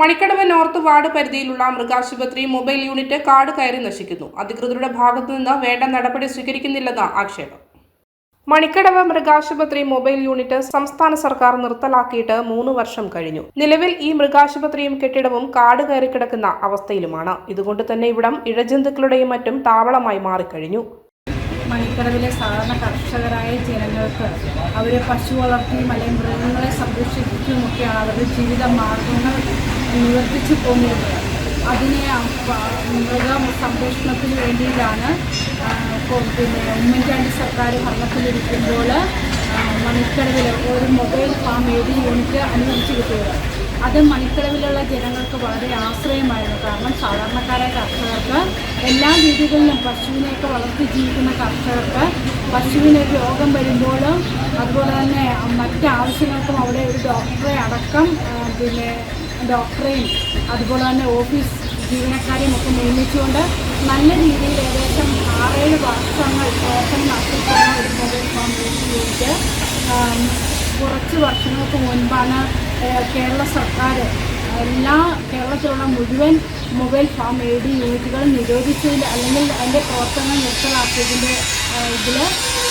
Manikkadavu north ward പരിധിയിലുള്ള മൃഗാശുപത്രി mobile unit കാട് കയറി നശിക്കുന്നു. അധികൃതരുടെ ഭാഗത്തു നിന്ന് വേണ്ട നടപടി സ്വീകരിക്കുന്നില്ലെന്ന് ആക്ഷേപം. മണിക്കടവ് മൃഗാശുപത്രി മൊബൈൽ യൂണിറ്റ് സംസ്ഥാന സർക്കാർ നിർത്തലാക്കിയിട്ട് മൂന്ന് വർഷം കഴിഞ്ഞു. നിലവിൽ ഈ മൃഗാശുപത്രിയും കെട്ടിടവും കാട് കയറി കിടക്കുന്ന അവസ്ഥയിലുമാണ്. ഇതുകൊണ്ട് തന്നെ ഇവിടം ഇഴജന്തുക്കളുടെയും മറ്റും താവളമായി മാറിക്കഴിഞ്ഞു. മണിക്കടവിലെ സാധാരണ കർഷകരായ ജനങ്ങൾക്ക് അവർ പശു വളർത്തിയും അല്ലെങ്കിൽ മൃഗങ്ങളെ സംരക്ഷിക്കുകയും ഒക്കെയാണ് അവരുടെ ജീവിത മാർഗങ്ങൾ നിവർത്തിച്ചു പോകുന്നത്. അതിനെ മൃഗ സംരക്ഷണത്തിന് വേണ്ടിയിട്ടാണ് പിന്നെ ഉമ്മൻചാണ്ടി സർക്കാർ ഭരണത്തിലിരിക്കുമ്പോൾ മണിക്കടവിൽ ഒരു മൊബൈൽ ഫാം ഏത് യൂണിറ്റ് അനുവദിച്ചു കിട്ടിയത്. അത് മണിക്കടവിലുള്ള ജനങ്ങൾക്ക് വളരെ ആശ്രയമായിരുന്നു. കാരണം സാധാരണക്കാരായ കർഷകർക്ക് എല്ലാ രീതികളിലും പശുവിനെയൊക്കെ വളർത്തി ജീവിക്കുന്ന കർഷകർക്ക് പശുവിന് രോഗം വരുമ്പോൾ അതുപോലെ തന്നെ മറ്റ് ആവശ്യങ്ങൾക്കും അവിടെ ഒരു ഡോക്ടറെ അടക്കം പിന്നെ ഡോക്ടറെയും അതുപോലെ തന്നെ ഓഫീസ് ജീവനക്കാരെയും ഒക്കെ നിയമിച്ചുകൊണ്ട് നല്ല രീതിയിൽ ഏകദേശം ആറേഴ് വർഷങ്ങൾ ഓപ്പൺ നടത്തിയിട്ടുള്ള ഒരു മൊബൈൽ ഫാം യൂണിറ്റ് ആം, കുറച്ച് വർഷങ്ങൾക്ക് മുൻപാണ് കേരള സർക്കാർ എല്ലാ കേരളത്തിലുള്ള മുഴുവൻ മൊബൈൽ ഫാം എ ഡി യൂണിറ്റുകൾ നിരോധിച്ചതിൽ അല്ലെങ്കിൽ അതിന്റെ പ്രവർത്തനം നിർത്തലാക്കിയതിന്റെ ഇതിൽ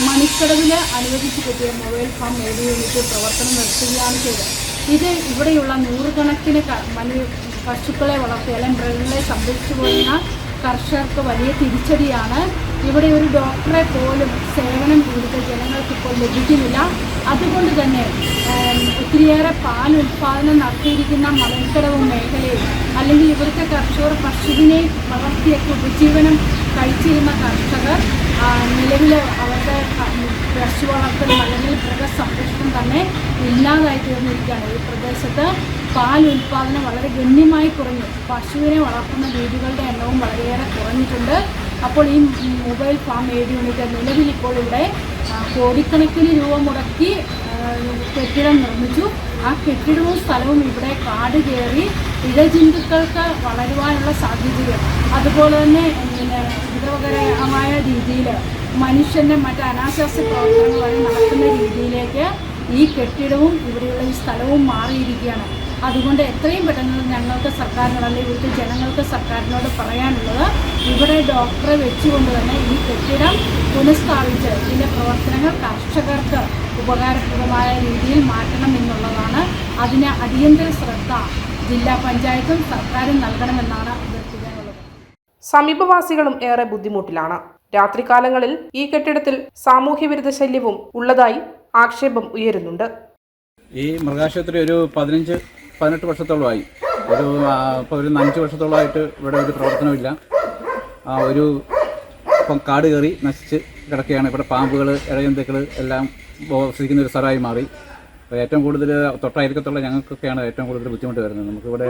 മണിക്കടവിൽ അനുവദിച്ച് കിട്ടിയ mobile farm A D unit പ്രവർത്തനം നിർത്തുകയാണ് ചെയ്തത്. ഇത് ഇവിടെയുള്ള നൂറുകണക്കിന് മനു പശുക്കളെ വളർത്തി അല്ലെങ്കിൽ മൃഗങ്ങളെ സംരക്ഷിച്ചു പോയിരുന്ന കർഷകർക്ക് വലിയ തിരിച്ചടിയാണ്. ഇവിടെ ഒരു ഡോക്ടറെ പോലും സേവനം കൂടുതൽ ജനങ്ങൾക്ക് ഇപ്പോൾ ലഭിക്കുന്നില്ല. അതുകൊണ്ട് തന്നെ ഒത്തിരിയേറെ പാൽ ഉൽപ്പാദനം നടത്തിയിരിക്കുന്ന മലങ്കടവ് മേഖലയിൽ അല്ലെങ്കിൽ ഇവിടുത്തെ കർഷകർ പശുവിനെ വളർത്തിയൊക്കെ ഉപജീവനം കഴിച്ചിരുന്ന കർഷകർ നിലവിൽ അവരുടെ പശു വളർത്തലും അല്ലെങ്കിൽ മൃഗസംരക്ഷണം തന്നെ ഇല്ലാതായി തീർന്നിരിക്കുകയാണ്. ഈ പ്രദേശത്ത് പാൽ ഉൽപ്പാദനം വളരെ ഗണ്യമായി കുറഞ്ഞു. പശുവിനെ വളർത്തുന്ന വീടുകളുടെ എണ്ണവും വളരെയേറെ കുറഞ്ഞിട്ടുണ്ട്. അപ്പോൾ ഈ മൊബൈൽ ഫാം ഏത് യൂണിറ്റ് നിലവിൽ ഇപ്പോൾ ഇവിടെ കോടിക്കണക്കിന് രൂപ മുടക്കി കെട്ടിടം നിർമ്മിച്ചു. ആ കെട്ടിടവും സ്ഥലവും ഇവിടെ കാട് കയറി ഇഴജന്തുക്കൾക്ക് വളരുവാനുള്ള സാധ്യതകൾ അതുപോലെ തന്നെ പിന്നെ ഹിതകരമായ രീതിയിൽ മനുഷ്യന്റെ മറ്റ് അനാശാസ്യ പ്രവർത്തനങ്ങൾ നടക്കുന്ന രീതിയിലേക്ക് ഈ കെട്ടിടവും ഇവിടെയുള്ള ഈ സ്ഥലവും മാറിയിരിക്കുകയാണ്. അതുകൊണ്ട് എത്രയും പെട്ടെന്ന് ഞങ്ങൾക്ക് സർക്കാരിനോട് അല്ലെങ്കിൽ ഇവിടുത്തെ ജനങ്ങൾക്ക് സർക്കാരിനോട് പറയാനുള്ളത് ഇവിടെ ഡോക്ടറെ വെച്ചുകൊണ്ട് തന്നെ ഈ കെട്ടിടം പുനഃസ്ഥാപിച്ച് ഇതിന്റെ പ്രവർത്തനങ്ങൾ കർഷകർക്ക് ഉപകാരപ്രദമായ രീതിയിൽ മാറ്റണം എന്നുള്ളതാണ് അതിന് അടിയന്തര ശ്രദ്ധ ജില്ലാ പഞ്ചായത്തും സർക്കാരും നൽകണമെന്നാണ് അഭ്യർത്ഥിക്കാനുള്ളത്. സമീപവാസികളും ഏറെ ബുദ്ധിമുട്ടിലാണ്. രാത്രികാലങ്ങളിൽ ഈ കെട്ടിടത്തിൽ സാമൂഹ്യ വിരുദ്ധ ശല്യവും ഉള്ളതായി ആക്ഷേപം ഉയരുന്നുണ്ട്. ഈ മൃഗാശുപത്രി ഒരു പതിനഞ്ച് പതിനെട്ട് വർഷത്തോളമായി. ഒരു ഒരു അഞ്ച് വർഷത്തോളമായിട്ട് ഇവിടെ ഒരു പ്രവർത്തനമില്ല ഒരു ഇപ്പം കാട് കയറി നശിച്ച് കിടക്കുകയാണ്. ഇവിടെ പാമ്പുകൾ ഇഴജന്തുക്കൾ എല്ലാം വസിക്കുന്ന ഒരു സ്ഥലമായി മാറി. ഏറ്റവും കൂടുതൽ തൊട്ടായിരിക്കത്തുള്ള ഞങ്ങൾക്കൊക്കെയാണ് ഏറ്റവും കൂടുതൽ ബുദ്ധിമുട്ട് വരുന്നത്. നമുക്കിവിടെ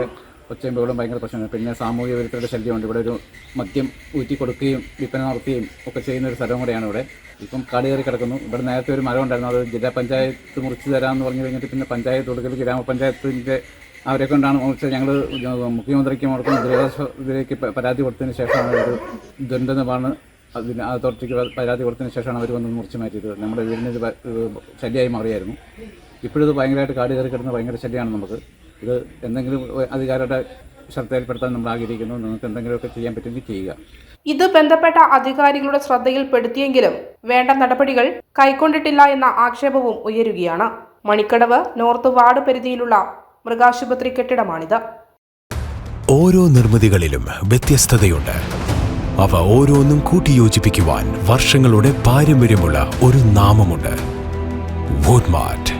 ഒച്ചയും ബഹളും ഭയങ്കര പ്രശ്നമാണ്. പിന്നെ സാമൂഹിക വിരുദ്ധരുടെ ശല്യമുണ്ട്. ഇവിടെ ഒരു മദ്യം ഊറ്റി കൊടുക്കുകയും വിൽപ്പന നടത്തുകയും ഒക്കെ ചെയ്യുന്ന ഒരു സ്ഥലം കൂടെയാണ് ഇവിടെ. ഇപ്പം കാട് കയറി കിടക്കുന്നു. ഇവിടെ നേരത്തെ ഒരു മരം ഉണ്ടായിരുന്നു. അത് ജില്ലാ പഞ്ചായത്ത് മുറിച്ച് തരാമെന്ന് പറഞ്ഞു കഴിഞ്ഞിട്ട് പിന്നെ പഞ്ചായത്ത് കൊടുക്കൽ ഗ്രാമപഞ്ചായത്തിന്റെ അവരെ കൊണ്ടാണ് മുറിച്ചത് ഞങ്ങൾ മുഖ്യമന്ത്രിക്ക് മുടക്കം ദുരിതാശ്വാസ ഇതിലേക്ക് പരാതി കൊടുത്തതിന് ശേഷമാണ് ഒരു ദുരന്ത നിവാരണ അതിന് അതോറിറ്റിക്ക് പരാതി കൊടുത്തതിന് ശേഷമാണ് അവർ വന്ന് മുറിച്ച് മാറ്റിയത്. നമ്മുടെ വീടിനൊരു ശല്യമായി മാറിയായിരുന്നു. ഇപ്പോഴിത് ഭയങ്കരമായിട്ട് കാട് കയറി കിടന്ന് ഭയങ്കര ശല്യമാണ് നമുക്ക്. ഇത് എന്തെങ്കിലും അധികാരിയുടെ ശ്രദ്ധയിൽപ്പെടുത്താൻ നമ്മൾ ആഗ്രഹിക്കുന്നു. നിങ്ങൾക്ക് എന്തെങ്കിലുമൊക്കെ ചെയ്യാൻ പറ്റുമെങ്കിൽ ചെയ്യുക. ഇത് ബന്ധപ്പെട്ട അധികാരികളുടെ ശ്രദ്ധയിൽപ്പെടുത്തിയെങ്കിലും വേണ്ട നടപടികൾ കൈക്കൊണ്ടിട്ടില്ല എന്ന ആക്ഷേപവും ഉയരുകയാണ്. മണിക്കടവ് നോർത്ത് വാർഡ് പരിധിയിലുള്ള മൃഗാശുപത്രി കെട്ടിടമാണിത്. ഓരോ നിർമ്മിതികളിലും വ്യത്യസ്തതയുണ്ട്. അവ ഓരോന്നും കൂട്ടിയോജിപ്പിക്കുവാൻ വർഷങ്ങളുടെ പാരമ്പര്യമുള്ള ഒരു നാമമുണ്ട്. Woodmart.